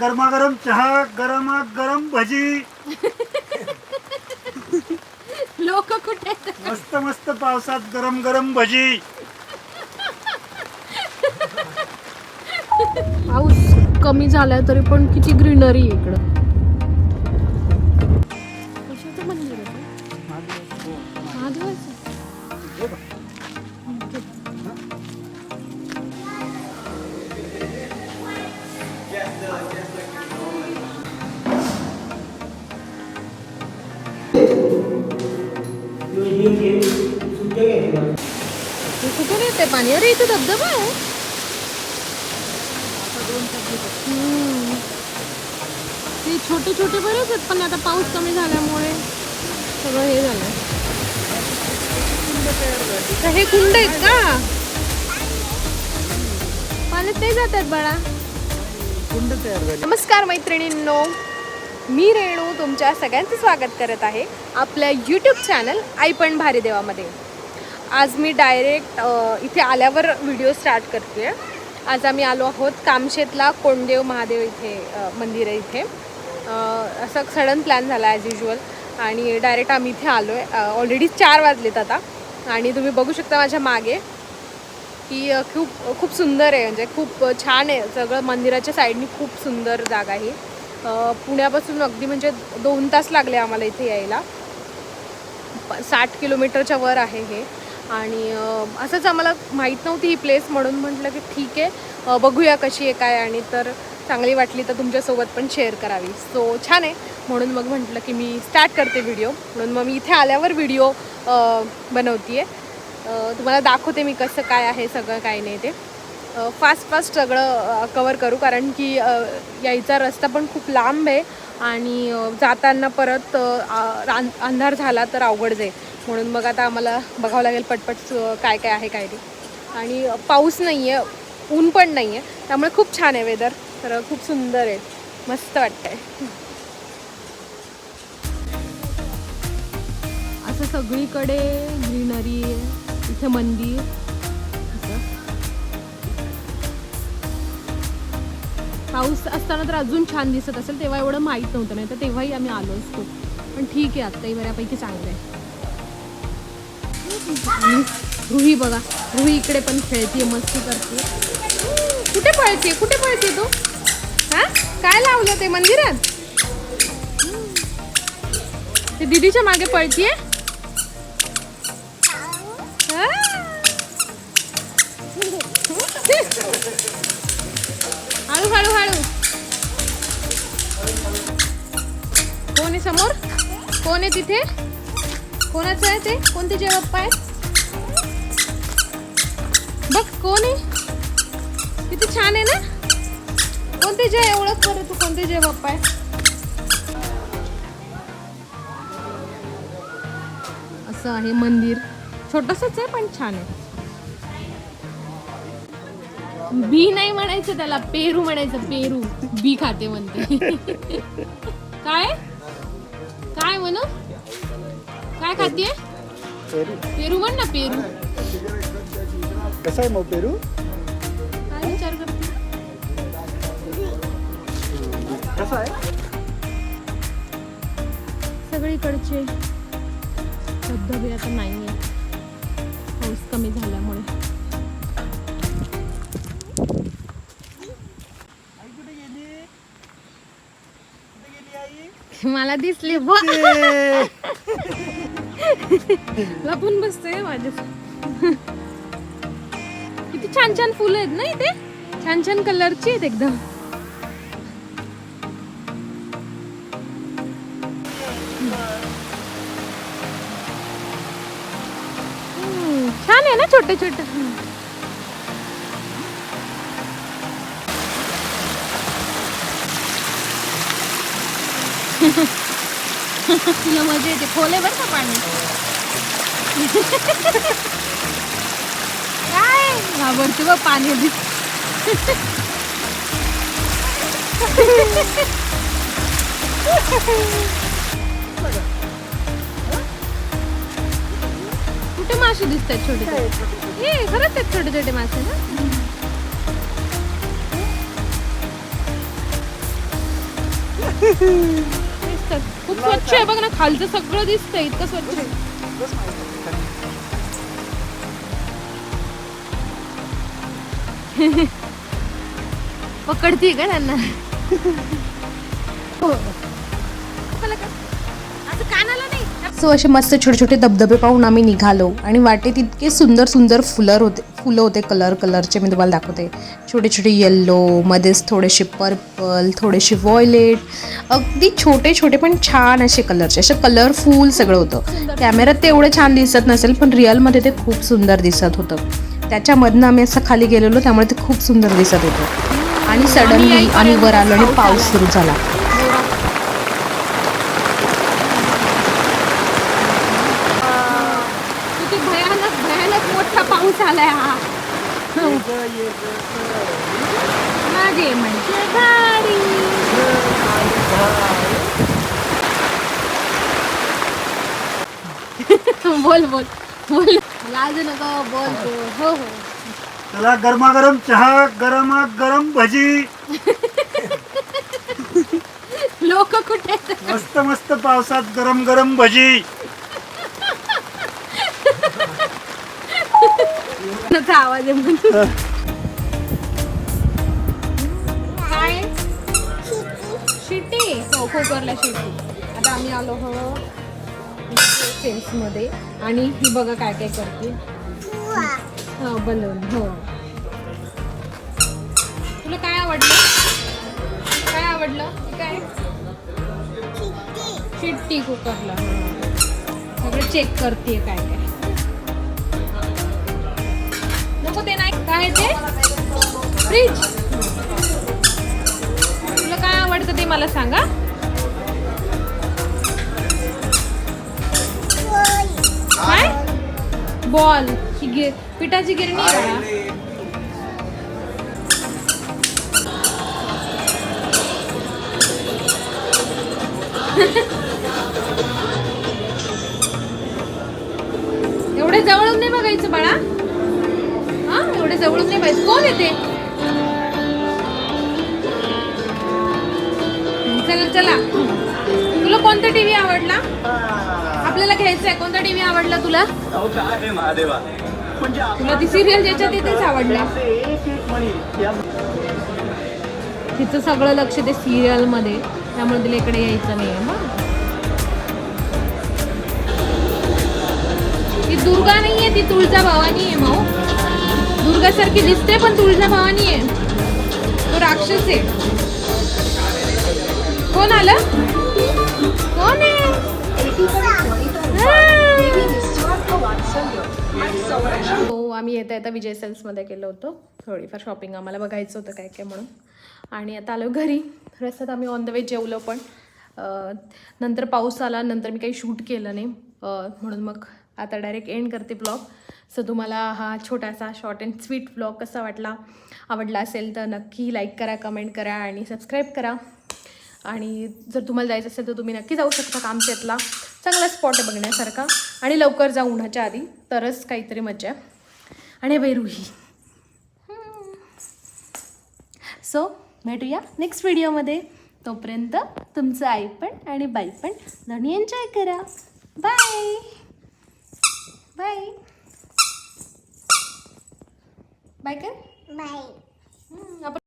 गरमागरम चहा गरमा गरम भजी. लोक कुठे आहेत? मस्त मस्त पावसात गरम गरम भजी. पाऊस कमी झालाय तरी पण किती ग्रीनरी इकडं. पाणी अरे इथे धबधबा आहे. ते छोटे छोटे बरेच आहेत पण आता पाऊस कमी झाल्यामुळे सगळं हे झालं तर हे कुंड आहेत का? पाण्यात नाही जात आहेत बाळा. कुंड तयार नमस्कार मैत्रिणींनो. मी रेणू तुमच्या सगळ्यांचं स्वागत करत आहे आपल्या यूट्यूब चॅनल आई पण भारी देवामध्ये. आज मी डायरेक्ट इथे आल्यावर व्हिडिओ स्टार्ट करते. आज आम्ही आलो आहोत कामशेतला कोंडदेव महादेव इथे मंदिर आहे इथे. असं सडन प्लॅन झाला ॲज युजल आणि डायरेक्ट आम्ही इथे आलो आहे ऑलरेडी चार वाजलेत आता. आणि तुम्ही बघू शकता माझ्या मागे की खूप खूप सुंदर आहे. म्हणजे खूप छान आहे. सगळं मंदिराच्या साईडनी खूप सुंदर जागा आहे. पुण्यापासून अगदी म्हणजे दोन तास लागले आम्हाला इथे यायला. साठ किलोमीटरच्या वर आहे हे. आणि असंच आम्हाला माहीत नव्हती ही प्लेस म्हणून म्हटलं की ठीक आहे बघूया कशी आहे काय आणि तर चांगली वाटली तर तुमच्यासोबत पण शेअर करावी. सो छान आहे. म्हणून मग म्हटलं की मी स्टार्ट करते व्हिडिओ म्हणून मग मी इथे आल्यावर व्हिडिओ बनवते आहे तुम्हाला दाखवते मी कसं काय आहे सगळं काय नाही ते. फास्ट फास्ट सगळं कवर करू. कारण की यायचा रस्ता पण खूप लांब आहे आणि जाताना परत अंधार झाला तर अवघड जाईल. म्हणून मग आता आम्हाला बघावं लागेल पटपट काय काय आहे काय ते आणि पाऊस नाही आहे ऊन पण नाही आहे त्यामुळे खूप छान आहे वेदर तर खूप सुंदर आहे. मस्त वाटतंय. असं सगळीकडे ग्रीनरी आहे. इथे मंदिर. पाऊस असताना तर अजून छान दिसत असेल तेव्हा एवढं माहीत नव्हतं नाही तर तेव्हाही आम्ही आलो असतो पण ठीक आहे आत्ताही बऱ्यापैकी चांगलं आहे. रुही बघा रुही इकडे पण खेळते मस्ती करते कुठे पळते कुठे पळते तू? हा? काय लावलं ते मंदिरात? ते दीदीच्या मागे पळतीये? हळू हळू. कोण आहे समोर? कोण आहे तिथे? कोणाचं आहे ते? कोणते जे बाप्पा आहे बघ कोण आहे? किती छान आहे ना? कोणते जय ओळख कर तू कोणते जय बाप्पा आहे असं आहे मंदिर. छोटसच आहे पण छान आहे. बी नाही म्हणायचं त्याला पेरू म्हणायचं पेरू. बी खाते म्हणते. काय? काय म्हणू? काय खातीये पेरू. म्हण ना पेरू. कसा आहे मग पेरू? काय विचार करते? कसा आहे? सगळीकडचे धबधबे आता नाही आहे पाऊस कमी झाल्यामुळे. मला दिसली. लपून बसते माझ्या किती छान छान फुलं आहेत ना इथे? छान छान कलरची आहेत एकदम. छान आहे ना छोटे छोटे. तुला मजा येते. खोले बरं का पाणी? काय? घाबरते बघ पाणी दिस कुठे मासे दिसतात छोटे छोटे? हे खरंच आहेत छोटे छोटे मासे ना? तेच दिसतात. खूप स्वच्छ आहे. बघ ना खालचं सगळं दिसतंय. इतकं स्वच्छ आहे. पकडती का त्यांना? हो. सो असे मस्त छोटे छोटे धबधबे पाहून आम्ही निघालो आणि वाटेत इतके सुंदर सुंदर फुलर होते. फुलं होते कलर कलरचे मी तुम्हाला दाखवते. छोटे छोटे येल्लो मध्येच थोडेसे पर्पल थोडेसे वॉयलेट अगदी छोटे छोटे पण छान असे कलरचे असे कलरफुल सगळं होतं. कॅमेऱ्यात ते एवढं छान दिसत नसेल पण रिअलमध्ये ते खूप सुंदर दिसत होतं. त्याच्यामधनं आम्ही असं खाली गेलेलो त्यामुळे ते खूप सुंदर दिसत होतं. आणि सडनली आम्ही वर आलो आणि पाऊस सुरू झाला. आलाय हा. मागे म्हणजे गाडी. बोल बोल. बोल. लाज नको. बोल बोल. हो हो. चला गरमागरम चहा गरमा गरम भजी. लोक कुठे? मस्त मस्त पावसात गरम गरम भजी. चा आवाज आहे म्हणून? काय शिट्टी. हो खोकरला शिट्टी. आता आम्ही आलो हो. सेल्समध्ये आणि ही बघा काय काय करते. हो बलून हो. तुला काय आवडलं? काय आवडलं? हे काय? शिट्टी. कुकरला. सगळं चेक करते काय काय. नको ते नाही काय ते? फ्रीज तुला काय आवडतं ते मला सांगा. काय? बॉल ही गे पिठाची गिरणी आहे का? एवढे जवळून नाही बघायचं बाळा. जवळून नाही पाहिजे कोण येते चला चला. तुला कोणता टीव्ही आवडला? आपल्याला घ्यायचा आहे. कोणता टीव्ही आवडला तुला? तुला ती सिरियल ज्याच्यात येतेच आवडला. तिचं सगळं लक्ष ते सिरियलमध्ये. त्यामुळे तिला इकडे यायचं नाही आहे ती दुर्गा नाहीये ती तुळजा भवानी आहे माऊ. दुर्गासारखी दिसते पण तुळजा भवानी आहे. तो राक्षस आहे. कोण आलं? कोण आहे? हो आम्ही येता येता विजय सेल्समध्ये गेलो होतो. थोडीफार शॉपिंग आम्हाला बघायचं होतं काय काय म्हणून. आणि आता आलो घरी. रस्त्यात आम्ही ऑन द वे जेवलो पण. नंतर पाऊस आला नंतर मी काही शूट केलं नाही. म्हणून मग आता डायरेक्ट एंड करते ब्लॉग सो तुम्हाला हा छोटासा शॉर्ट अँड स्वीट व्लॉग कसा वाटला? आवडला असेल तर नक्की लाईक करा कमेंट करा आणि सबस्क्राईब करा. आणि जर तुम्हाला जायचं असेल तर तुम्ही नक्की जाऊ शकता कामशेतला. चांगला स्पॉट आहे बघण्यासारखा. आणि लवकर जाऊ उन्हाच्या आधी. तरच काहीतरी मजा आहे. आणि बाई सो भेटूया नेक्स्ट व्हिडिओमध्ये तोपर्यंत तुमचं आई पण आणि बाई पण दोन्ही एन्जॉय करा. बाय बाय ബൈക്ക് ബൈ അപ്പൊ